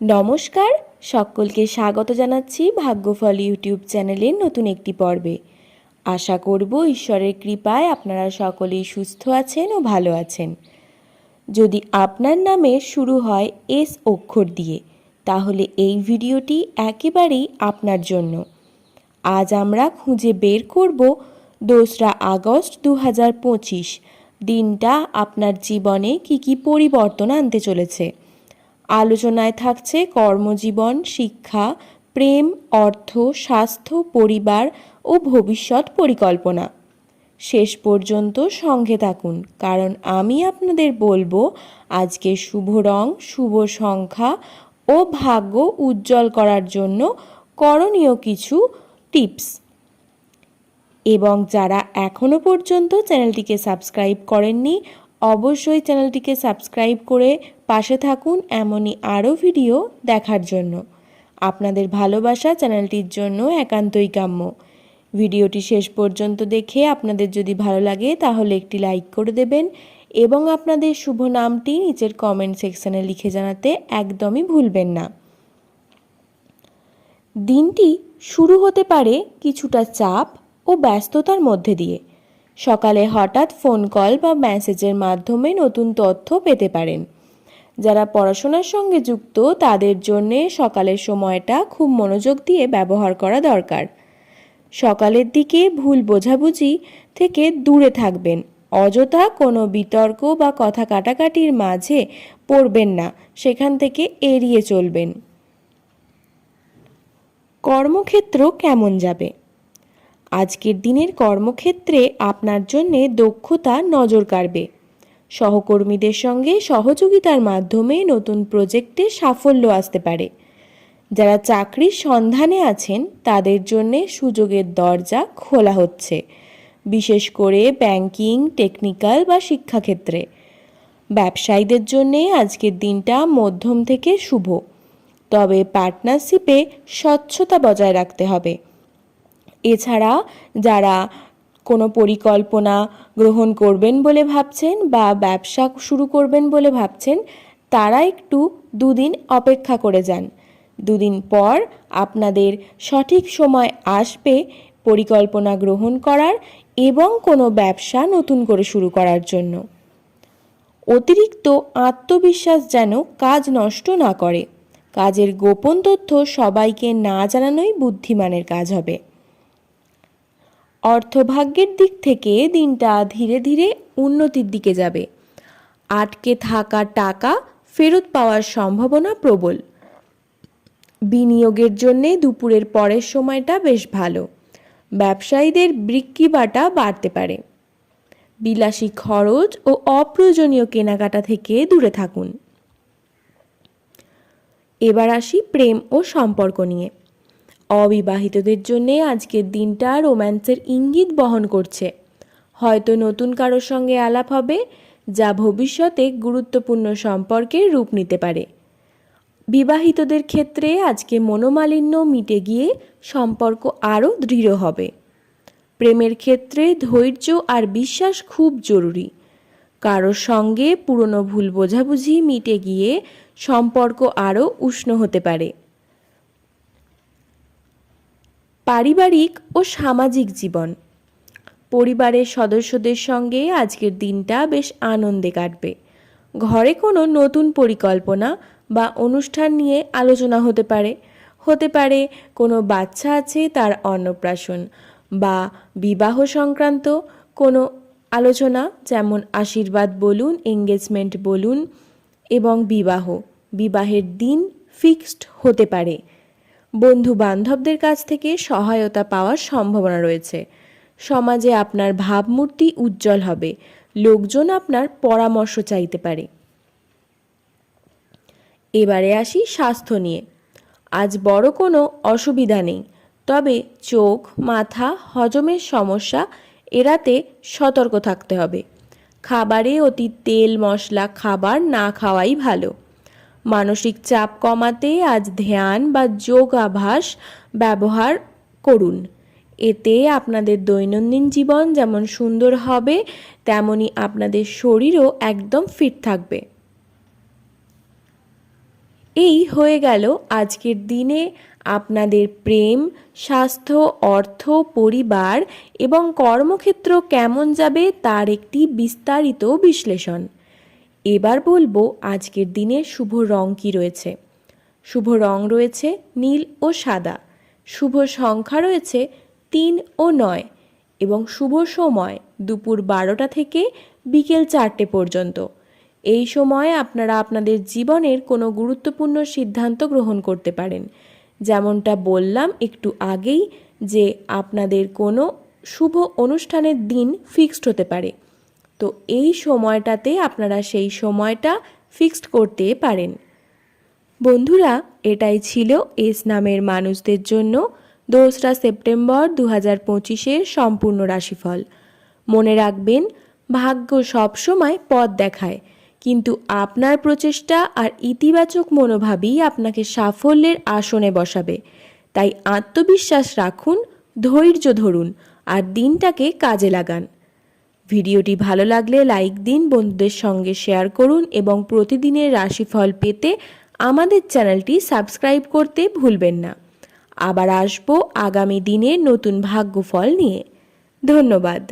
নমস্কার, সকলকে স্বাগত জানাচ্ছি ভাগ্যফল ইউটিউব চ্যানেলের নতুন একটি পর্বে। আশা করব ঈশ্বরের কৃপায় আপনারা সকলেই সুস্থ আছেন ও ভালো আছেন। যদি আপনার নামে শুরু হয় এস অক্ষর দিয়ে, তাহলে এই ভিডিওটি একেবারেই আপনার জন্য। আজ আমরা খুঁজে বের করব দোসরা আগস্ট দু হাজার পঁচিশ। দিনটা আপনার জীবনে কি কি পরিবর্তন আনতে চলেছে? আলোচনায় থাকছে কর্মজীবন, শিক্ষা, প্রেম, অর্থ, স্বাস্থ্য, পরিবার ও ভবিষ্যৎ পরিকল্পনা। শেষ পর্যন্ত সঙ্গে থাকুন, কারণ আমি আপনাদের বলব, আজকে শুভ রং, শুভ সংখ্যা ও ভাগ্য উজ্জ্বল করার জন্য করণীয় কিছু টিপস। এবং যারা এখনও পর্যন্ত চ্যানেলটিকে সাবস্ক্রাইব করেননি, অবশ্যই চ্যানেলটিকে সাবস্ক্রাইব করে পাশে থাকুন এমনই আরও ভিডিও দেখার জন্য। আপনাদের ভালোবাসা চ্যানেলটির জন্য একান্তই কাম্য। ভিডিওটি শেষ পর্যন্ত দেখে আপনাদের যদি ভালো লাগে তাহলে একটি লাইক করে দেবেন এবং আপনাদের শুভ নামটি নিচের কমেন্ট সেকশানে লিখে জানাতে একদমই ভুলবেন না। দিনটি শুরু হতে পারে কিছুটা চাপ ও ব্যস্ততার মধ্যে দিয়ে। সকালে হঠাৎ ফোন কল বা মেসেজের মাধ্যমে নতুন তথ্য পেতে পারেন। যারা পড়াশোনার সঙ্গে যুক্ত, তাদের জন্য সকালের সময়টা খুব মনোযোগ দিয়ে ব্যবহার করা দরকার। সকালের দিকে ভুল বোঝাবুঝি থেকে দূরে থাকবেন। অযথা কোনো বিতর্ক বা কথা কাটাকাটির মাঝে পড়বেন না, সেখান থেকে এড়িয়ে চলবেন। কর্মক্ষেত্র কেমন যাবে? আজকের দিনের কর্মক্ষেত্রে আপনার জন্যে দক্ষতা নজর কাড়বে। সহকর্মীদের সঙ্গে সহযোগিতার মাধ্যমে নতুন প্রজেক্টে সাফল্য আসতে পারে। যারা চাকরির সন্ধানে আছেন, তাদের জন্যে সুযোগের দরজা খোলা হচ্ছে, বিশেষ করে ব্যাংকিং, টেকনিক্যাল বা শিক্ষাক্ষেত্রে। ব্যবসায়ীদের জন্যে আজকের দিনটা মধ্যম থেকে শুভ। তবে পার্টনারশিপে স্বচ্ছতা বজায় রাখতে হবে। এছাড়া যারা কোনো পরিকল্পনা গ্রহণ করবেন বলে ভাবছেন বা ব্যবসা শুরু করবেন বলে ভাবছেন, তারা একটু দুদিন অপেক্ষা করে যান। দুদিন পর আপনাদের সঠিক সময় আসবে পরিকল্পনা গ্রহণ করার এবং কোনো ব্যবসা নতুন করে শুরু করার জন্য। অতিরিক্ত আত্মবিশ্বাস যেন কাজ নষ্ট না করে। কাজের গোপন তথ্য সবাইকে না জানানোই বুদ্ধিমানের কাজ হবে। অর্থভাগ্যের দিক থেকে দিনটা ধীরে ধীরে উন্নতির দিকে যাবে। আটকে থাকা টাকা ফেরত পাওয়ার সম্ভাবনা প্রবল। বিনিয়োগের জন্যে দুপুরের পরের সময়টা বেশ ভালো। ব্যবসায়ীদের বিক্রি বাটা বাড়তে পারে। বিলাসী খরচ ও অপ্রয়োজনীয় কেনাকাটা থেকে দূরে থাকুন। এবার আসি প্রেম ও সম্পর্ক নিয়ে। অবিবাহিতদের জন্যে আজকের দিনটা রোম্যান্সের ইঙ্গিত বহন করছে। হয়তো নতুন কারোর সঙ্গে আলাপ হবে, যা ভবিষ্যতে গুরুত্বপূর্ণ সম্পর্কের রূপ নিতে পারে। বিবাহিতদের ক্ষেত্রে আজকে মনোমালিন্য মিটে গিয়ে সম্পর্ক আরও দৃঢ় হবে। প্রেমের ক্ষেত্রে ধৈর্য আর বিশ্বাস খুব জরুরি। কারোর সঙ্গে পুরনো ভুল বোঝাবুঝি মিটে গিয়ে সম্পর্ক আরও উষ্ণ হতে পারে। পারিবারিক ও সামাজিক জীবন। পরিবারের সদস্যদের সঙ্গে আজকের দিনটা বেশ আনন্দে কাটবে। ঘরে কোনো নতুন পরিকল্পনা বা অনুষ্ঠান নিয়ে আলোচনা হতে পারে। হতে পারে কোনো বাচ্চা আছে তার অন্নপ্রাশন বা বিবাহ সংক্রান্ত কোনো আলোচনা, যেমন আশীর্বাদ বলুন এঙ্গেজমেন্ট বলুন এবং বিবাহ। বিবাহের দিন ফিক্সড হতে পারে। বন্ধু বান্ধবদের কাছ থেকে সহায়তা পাওয়ার সম্ভাবনা রয়েছে। সমাজে আপনার ভাবমূর্তি উজ্জ্বল হবে। লোকজন আপনার পরামর্শ চাইতে পারে। এবারে আসি স্বাস্থ্য নিয়ে। আজ বড় কোনো অসুবিধা নেই। তবে চোখ, মাথা, হজমের সমস্যা এড়াতে সতর্ক থাকতে হবে। খাবারে অতি তেল, মশলা, খাবার না খাওয়াই ভালো। মানসিক চাপ কমাতে আজ ধ্যান বা যোগাভ্যাস ব্যবহার করুন। এতে আপনাদের দৈনন্দিন জীবন যেমন সুন্দর হবে, তেমনি আপনাদের শরীরও একদম ফিট থাকবে। এই হয়ে গেল আজকের দিনে আপনাদের প্রেম, স্বাস্থ্য, অর্থ, পরিবার এবং কর্মক্ষেত্র কেমন যাবে তার একটি বিস্তারিত বিশ্লেষণ। এবার বলব আজকের দিনে শুভ রং কী রয়েছে। শুভ রং রয়েছে নীল ও সাদা। শুভ সংখ্যা রয়েছে তিন ও নয় এবং শুভ সময় দুপুর বারোটা থেকে বিকেল চারটে পর্যন্ত। এই সময়ে আপনারা আপনাদের জীবনের কোনো গুরুত্বপূর্ণ সিদ্ধান্ত গ্রহণ করতে পারেন। যেমনটা বললাম একটু আগেই যে আপনাদের কোনো শুভ অনুষ্ঠানের দিন ফিক্সড হতে পারে। তো এই সময়টাতে আপনারা সেই সময়টা ফিক্সড করতে পারেন। বন্ধুরা, এটাই ছিল এস নামের মানুষদের জন্য দোসরা সেপ্টেম্বর দু হাজার পঁচিশের সম্পূর্ণ রাশিফল। মনে রাখবেন, ভাগ্য সবসময় পথ দেখায়, কিন্তু আপনার প্রচেষ্টা আর ইতিবাচক মনোভাবই আপনাকে সাফল্যের আসনে বসাবে। তাই আত্মবিশ্বাস রাখুন, ধৈর্য ধরুন, আর দিনটাকে কাজে লাগান। ভিডিওটি ভালো লাগলে লাইক দিন, বন্ধুদের সঙ্গে শেয়ার করুন এবং প্রতিদিনের রাশিফল পেতে আমাদের চ্যানেলটি সাবস্ক্রাইব করতে ভুলবেন না। আবার আসব আগামী দিনের নতুন ভাগ্যফল নিয়ে। ধন্যবাদ।